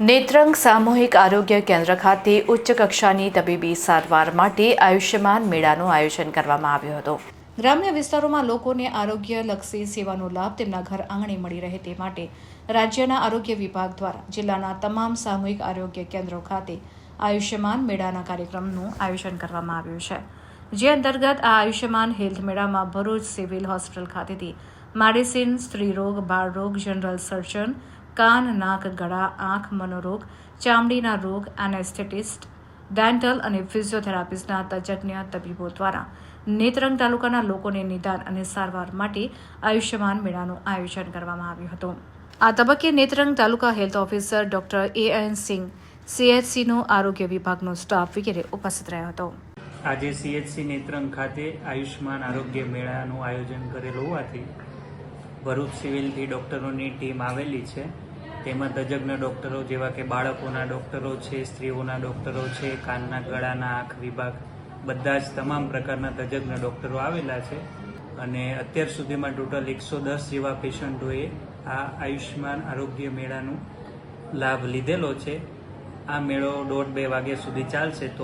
નેત્રંગ સામૂહિક આરોગ્ય કેન્દ્ર ખાતે ઉચ્ચ કક્ષાની તબીબી સારવાર માટે આયુષ્યમાન મેળાનું આયોજન કરવામાં આવ્યું હતું. ગ્રામ્ય વિસ્તારોમાં લોકોને આરોગ્યલક્ષી સેવાનો લાભ તેમના ઘર આંગણે મળી રહે તે માટે રાજ્યના આરોગ્ય વિભાગ દ્વારા જિલ્લાના તમામ સામૂહિક આરોગ્ય કેન્દ્રો ખાતે આયુષ્યમાન મેળાના કાર્યક્રમનું આયોજન કરવામાં આવ્યું છે. જે અંતર્ગત આ આયુષ્યમાન હેલ્થ મેળામાં ભરૂચ સિવિલ હોસ્પિટલ ખાતેથી મેડિસિન, સ્ત્રીરોગ, બાળરોગ, જનરલ સર્જન કાન નાક ગળા આંખ મનોરોગ ચામડીના રોગ એનેસ્થેટિસ્ટ ડેન્ટલ અને ફિઝિયોથેરાપિસ્ટના તજજ્ઞ તબીબો દ્વારા નેત્રંગ તાલુકાના લોકોને નિદાન અને સારવાર માટે આયુષ્યમાન મેળાનું આયોજન કરવામાં આવ્યું હતું. આ તબક્કે Netrang taluka health officer doctor A N Singh સીએચસીનો આરોગ્ય વિભાગનો સ્ટાફ વગેરે ઉપસ્થિત રહ્યો હતો. આજે સીએચસી નેત્રંગ ખાતે આયુષ્યમાન આરોગ્ય મેળાનું આયોજન કરેલું હોવાથી ભરૂચ સિવિલથી ડૉક્ટરોની ટીમ આવેલી છે. તેમાં તજજ્ઞ ડૉક્ટરો જેવા કે બાળકોના ડૉક્ટરો છે, સ્ત્રીઓના ડૉક્ટરો છે, કાનના ગળાના આંખ વિભાગ, બધા જ તમામ પ્રકારના તજજ્ઞ ડૉક્ટરો આવેલા છે. અને અત્યાર સુધીમાં ટોટલ એકસો દસ જેવા પેશન્ટોએ આ આયુષ્માન આરોગ્ય મેળાનું લાભ લીધેલો છે. આ મેળો દોઢ બે વાગ્યા સુધી ચાલશે, તો